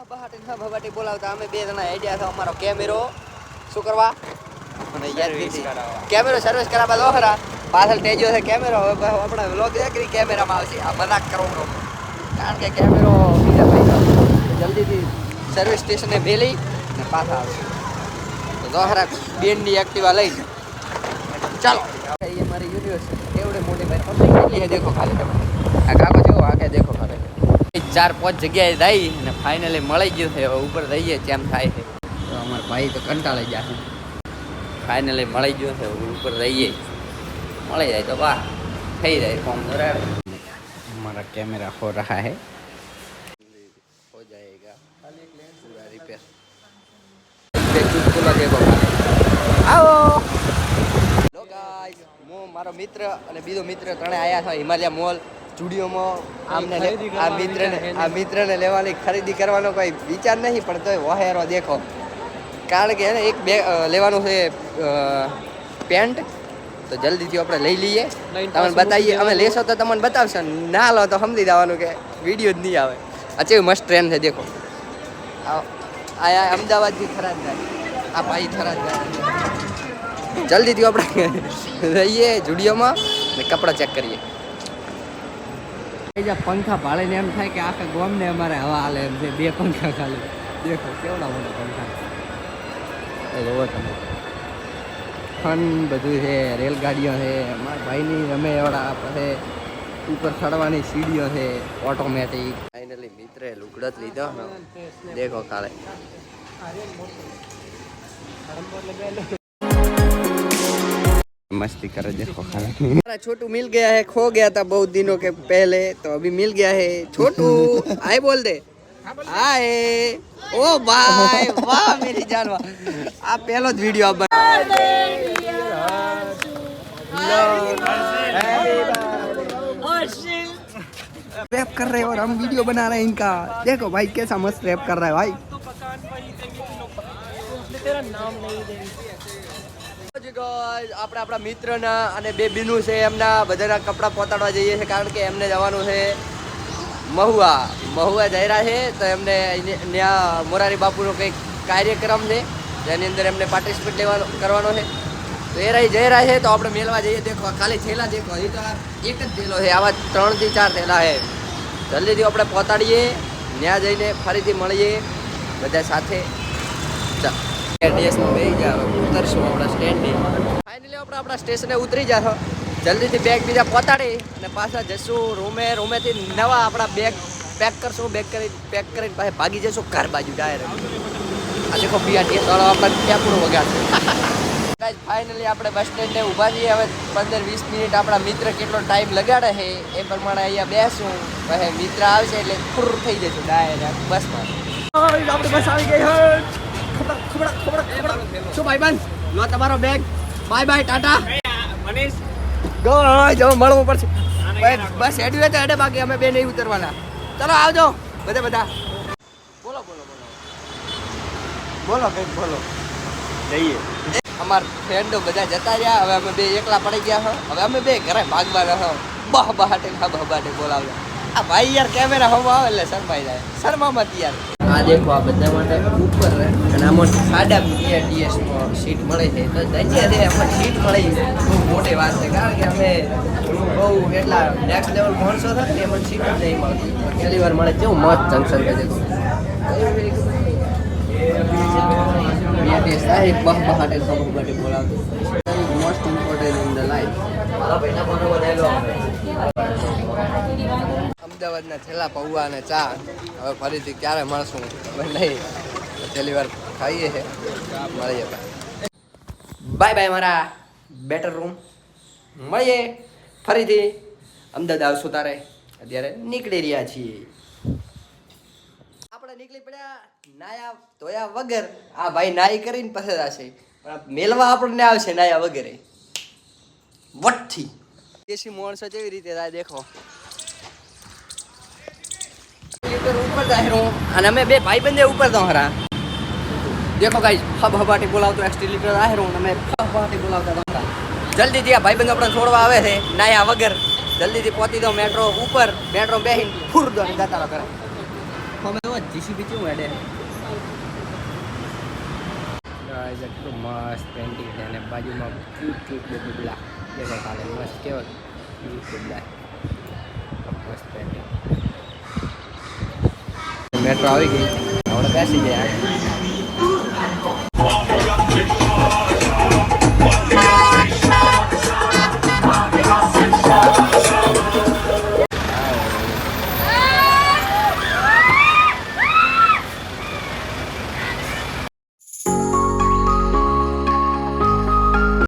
બહ બહાટી ના ભવાટી બોલાવતા અમે બે જણા આઈડિયા હતા અમારો કેમેરો શું કરવા અને યાદ નથી કેમેરો સર્વિસ કરાવવા દો ખરા પાછળ ટેજો છે કેમેરો હવે બસ આપણે વ્લોગ દેખરી કેમેરામાં આવશે આ મજાક કરો છો. કારણ કે કેમેરો બીજા પૈસા જલ્દીથી સર્વિસ સ્ટેશને મેલી ને પાછા આવશે તો દો ખરા બેનની એક્ટિવા લઈ ચાલો એ મારી યુનિવર્સિટી કેવડે મોટી ભાઈ પબ્લિક કેટલી છે દેખો ખાલી તમે આ કાકો જેવો આગે દેખો ખાલી ચાર પાંચ જગ્યાએ જઈ અને ફાઇનલી મળી ગયું છે હવે ઉપર જઈએ કેમ થાય છે તો અમારા ભાઈ તો કંટાળી ગયા છે ફાઇનલી મળી ગયું છે હવે ઉપર જઈએ મળી જાય તો વાહ થઈ જાય ફોર્મ બરાબર हमारा कैमरा हो रहा है हो जाएगा पूरा रिपेयर चुटकुला देखो આવો હેલો ગાઈસ હું મારો મિત્ર અને બીજો મિત્ર ત્રણે આયા છે હિમાલય મોલ સ્ટુડિયોમાં આમને આ મિત્રને આ મિત્રને લેવાની ખરીદી કરવાનો કોઈ વિચાર નહીં પણ તોય વહેરો દેખો. કારણ કે એને એક બે લેવાનું છે પેન્ટ. તો જલ્દીથી આપણે લઈ લઈએ. તમને બતાવીએ. અમે લેશો તો તમને બતાવશો. ના લો તો સમજી દેવાનું કે વીડિયો જ નહીં આવે. કેવી મસ્ત ટ્રેન છે દેખો. આ અમદાવાદથી ખરાબ થાય આ ભાઈ ખરાબ થાય જલ્દીથી આપણે રહીએ જુડિયોમાં ને કપડાં ચેક કરીએ. પંખા ભાળીને એમ થાય કે આખા ગોમને અમારે હવા હાલે એમ છે બે પંખા ખાલી. દેખો કેવડા મોટા પંખા. જોવો તમે. ફન બધું છે રેલગાડીઓ છે મારા ભાઈની રમે એવડા પછી ઉપર ચડવાની સીડીઓ છે ઓટોમેટિક ફાઇનલી મિત્રે લુગડત લીધો. દેખો કાલે. मस्ती कर रहे देखो छोटू मिल गया है खो गया था बहुत दिनों के पहले तो अभी मिल गया है। छोटू आए बोल दे। आए। ओ भाई वाह मेरी जान वाह। आप पहले वीडियो आप रैप कर रहे हैं और हम वीडियो बना रहे हैं इनका। देखो भाई कैसा मस्त रैप कर रहा है भाई। तेरा नाम नहीं આપણે આપણા મિત્રના અને બે બીનું છે એમના બધાના કપડાં પહોંચાડવા જઈએ છીએ કારણ કે એમને જવાનું છે મહુવા. મહુવા જઈ રહ્યા છે તો એમને ત્યાં મોરારી બાપુનો કંઈક કાર્યક્રમ છે જેની અંદર એમને પાર્ટિસિપેટ લેવાનો, કરવાનો છે. તો એ રહી જઈ રહ્યા છે તો આપણે મેળવા જઈએ. દેખો ખાલી થેલા દેખો. હજી તો એક જ થેલો છે. આવા ત્રણથી ચાર થેલા છે. જલ્દીથી આપણે પહોંચાડીએ ત્યાં જઈને ફરીથી મળીએ. બધા સાથે. ચાલ. સ્ટેશને ઉતરી જાઓ જલ્દીથી બેગ બીજા પહોંચાડી અને પાછા જશું રૂમે. રૂમેથી નવા આપણા બેગ પેક કરશું. બેગ કરી પેક કરીને પાછા ભાગી જશું ઘર બાજુ ડાયરેક્ટ આ દેખો બીઆરટીએસ વાળો આપણે ક્યાં વગાડશે ફાઇનલી આપણે બસ સ્ટેન્ડે ઊભા છીએ. હવે પંદર વીસ મિનિટ આપણા મિત્ર કેટલો ટાઈમ લગાડે છે એ પ્રમાણે અહીંયા બેસું. પછી મિત્ર આવશે એટલે પૂરું થઈ જશું ડાયરેક્ટ બસમાં આપણે બસ આવી ગઈ ખબડક ખબર ખબર શું ભાઈ બંધ લો તમારો bag bye bye tata. Manish go જો મળવું પડશે બસ હેડ્યું હોય તો હેડે, બાકી અમે બે નહીં ઉતરવાના. ચલો, આવજો. બધા બધા. બોલો બોલો બોલો. બોલો કંઈક બોલો. જઈએ. અમાર ફ્રેન્ડો બધા જતા રહ્યા. હવે અમે બે એકલા પડી ગયા હો. હવે અમે બે ઘરે ભાગવાના હો. બહ બહાટે ખા બહાટે બોલાવજો. આ ભાઈ યાર કેમેરા હવા આવે એટલે શરમાઈ જાય. શરમા મત યાર આ દેખો આ બધા માટે ઉપર અને આમાં સાડા ડીએસ સીટ મળે છે. તો ધન્ય છે અમને સીટ મળે બહુ મોટી વાત છે કારણ કે અમે બહુ એટલા નેક્સ્ટ લેવલ માણસો થાય ને એમાં સીટ જ નહીં મળતી. પહેલી વાર મળે કેવું મસ્ત જંકશન કરે તો સાહેબ બહ બહાટે ખબર માટે બોલાવતો. Most important in the life અમદાવાદના છેલ્લા પૌવા અને ચા. હવે ફરીથી ક્યારે મળશું? નહીં. છેલ્લી વાર ખાઈએ છે. મળીએ બાય બાય મારા બેટર રૂમ મળીએ. ફરીથી અમદાવાદ આવશું તારે. અત્યારે નીકળી રહ્યા છીએ. આપણે નીકળી પડ્યા નાયા ધોયા વગર. આ ભાઈ નાઈ કરીને પછી જશે. પણ મેલવા આપણને આવશે નાયા વગેરે. વટથી. દેશી મોણસો જેવી રીતે દેખો. ઉપર જાય હું. અને અમે બે ભાઈ બંધે ઉપર તો હરા. દેખો ગાઈસ હબ હબાટી બોલાવતો એક્સટી લીટર અમે બોલાવતા હતા જલ્દીથી આ ભાઈ બંધ આપણે છોડવા આવે છે, નાયા વગર. જલ્દીથી પહોંચી દો મેટ્રો ઉપર મેટ્રો બેહીને ફૂર દો જતા ખોમે તો જીસીબી કેવું હેડે. ગાઈસ એટલું મસ્ત પેન્ટિંગ છે, અને બાજુમાં ક્યુટ ક્યુટ બે બબલા દેખો કાલે મસ્ત કેવો ક્યુટ બબલા મસ્ત પેન્ટિંગ મેટ્રો આવી ગઈ. આપણે બેસી જાય